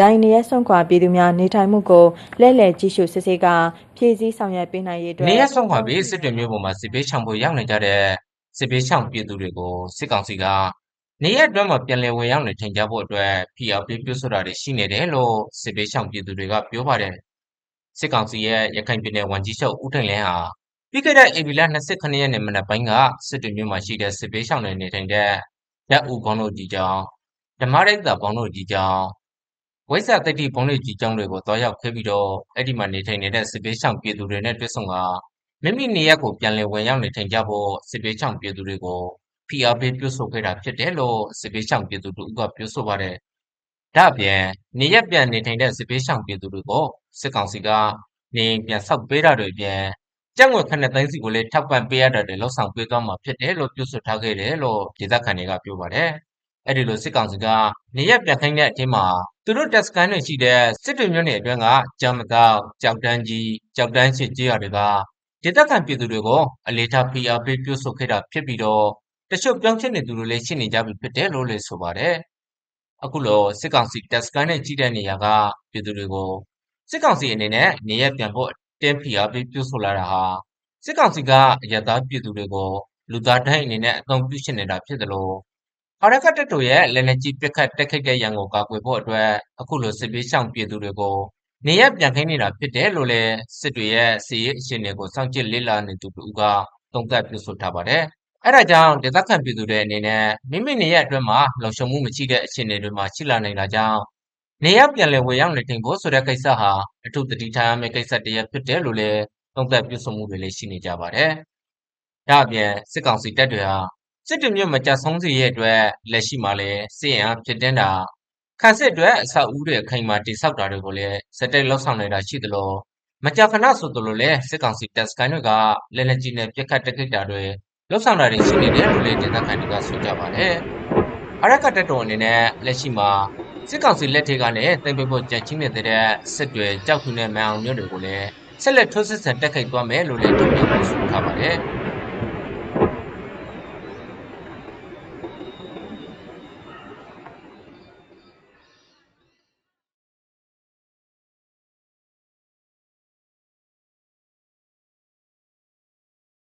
ရိုင်းနေရဆွန့်ခွာပြည်သူများနေထိုင်မှုကိုလဲလှယ်ကြည့်ရှုစစ်ဆေးကဖြည့်ဆည်းဆောင်ရွက်ပေးနိုင်ရေးအတွက်နေရဆုံးခွာပြီးစစ်တွေမျိုးပေါ်မှာစစ်ပေးချောင်ဖို့ရောက်နေကြတဲ့စစ်ပေးချောင်ပြည်သူတွေကိုစစ်ကောင်စီကနေရအတွင်းမှာပြန်လည်ဝင်ရောက်နေထိုင်ကြဖို့အတွက် PR ပေးပြုဆိုတာတွေရှိနေတယ်လို့စစ်ပေးချောင်ပြည်သူတွေကပြောပါတယ်စစ်ကောင်စီရဲ့ရခိုင်ပြည်နယ်ဝန်ကြီးချုပ်ဦးထိုင်လင်းဟာပြီးခဲ့တဲ့ဧပြီလ29ရက်နေ့မနက်ပိုင်းကစစ်တွေမျိုးမှာရှိတဲ့စစ်ပေးချောင်တွေနေထိုင်တဲ့ရပ်ဦးဘောင်းတို့ကြီးကြောင်ဓမ္မရိပ်သာဘောင်းတို့ကြီးကြောင် ဝိဇ္ဇာတတိဘုံတို့ကြီးကျောင်းတွေကိုတွားရောက်ခဲ့ပြီးတော့အဲ့ဒီမှာနေထိုင်နေတဲ့စစ်ပေးချောင်ပြည်သူတွေနဲ့တွေ့ဆုံကမိမိနေရပ်ကိုပြန်လည်ဝင်ရောက်နေထိုင်ကြဖို့စစ်ပေးချောင်ပြည်သူတွေကိုဖိအားပေးပြောဆိုခဲ့တာဖြစ်တယ်လို့စစ်ပေးချောင်ပြည်သူတို့ကပြောဆိုပါတယ်။ဒါ့အပြင်နေရပ်ပြန်နေထိုင်တဲ့စစ်ပေးချောင်ပြည်သူတွေကိုစစ်ကောင်စီကနေပြန်ဆောက်ပေးတာတွေအပြင်ကျပ်ငွေခနဲ့သိန်းစီကိုလည်းထောက်ပံ့ပေးရတာတွေလှုပ်ဆောင်ပေးသွားမှာဖြစ်တယ်လို့ပြောဆိုထားခဲ့တယ်လို့ဒေသခံတွေကပြောပါတယ်။အဲ့ဒီလိုစစ်ကောင်စီကနေရပ်ပြန်ခိုင်းတဲ့အချိန်မှာ သူတို့တပ်စခန်းတွေရှိတဲ့စစ်တွေမြို့နယ်အတွင်းကကြောင်မတောက်ကြောက်တန်းကြီးကြောက်တန်းရှိကျေးရွာတွေကဒေသခံပြည်သူတွေကိုအလေးထား PR ပေးပြောဆိုခဲ့တာဖြစ်ပြီးတော့တချို့ပြောင်းချင်နေသူတွေလည်းရှိနေကြပြီဖြစ်တယ်လို့လည်းဆိုပါတယ်။အခုလိုစစ်ကောင်စီတပ်စခန်းနဲ့ကြီးတဲ့နေရာကပြည်သူတွေကိုစစ်ကောင်စီအနေနဲ့နေရပြန်ဖို့တင်း PR ပေးပြောဆိုလာတာဟာစစ်ကောင်စီကအရတားပြည်သူတွေကိုလူသားတိုင်းအနေနဲ့အသုံးပြုရှင်နေတာဖြစ်တယ်လို့ အာရခတ်တပ်တို့ရဲ့လက်နက်ကြီးပစ်ခတ်တက်ခိတ်တဲ့ရန်ကိုကာကွယ်ဖို့အတွက်အခုလိုစစ်ပေးဆောင်ပြည်သူတွေကိုနေရပြန်ခိုင်းနေတာဖြစ်တယ်လို့လည်းစစ်တွေရဲ့စီရေးအခြေအနေကိုစောင့်ကြည့်လေ့လာနေသူတူကသုံးသပ်ပြောဆိုထားပါတယ်။အဲဒါကြောင့်ဒေသခံပြည်သူတွေအနေနဲ့မိမိနေရအတွင်းမှာလုံခြုံမှုမရှိတဲ့အခြေအနေတွေမှာရှိလာနိုင်တာကြောင့်နေရပြန်လည်ဝေရောက်နေထိုင်ဖို့ဆိုတဲ့ကိစ္စဟာအထူးတတိထားရမယ့်ကိစ္စတစ်ရပ်ဖြစ်တယ်လို့လည်းသုံးသပ်ပြောဆိုမှုတွေလည်းရှိနေကြပါတယ်။ဒါ့အပြင်စစ်ကောင်စီတပ်တွေဟာ စစ်တွေမျိုးမကြဆုံးစေရဲ့အတွက်လက်ရှိမှာလည်းစစ်ရင်အားဖြစ်တင်တာခန့်စစ်အတွက်အဆောက်အဦတွေအခိုင်အမာတိစောက်တာတွေကိုလည်းစက်တိတ်လောက်ဆောင်နေတာရှိသလိုမကြာခဏဆိုသလိုလည်းစစ်ကောင်စီတပ်စကန်တွေကလက်လက်ကြီးနဲ့ပြက်ခတ်တက်ခိတ်တာတွေလောက်ဆောင်တာတွေရှိနေတယ်လို့လည်းဒေသခံတွေကဆိုကြပါတယ်။အရကတက်တော်အနေနဲ့လက်ရှိမှာစစ်ကောင်စီလက်ထက်ကနေတင်ပြဖို့ကြံချင်းနေတဲ့စစ်တွေကြောက်ခုနဲ့မန်အောင်မျိုးတွေကိုလည်းဆက်လက်ထိုးစစ်ဆင်တက်ခိတ်သွားမယ်လို့လည်းထုတ်ပြန်ပြောဆိုထားပါတယ်။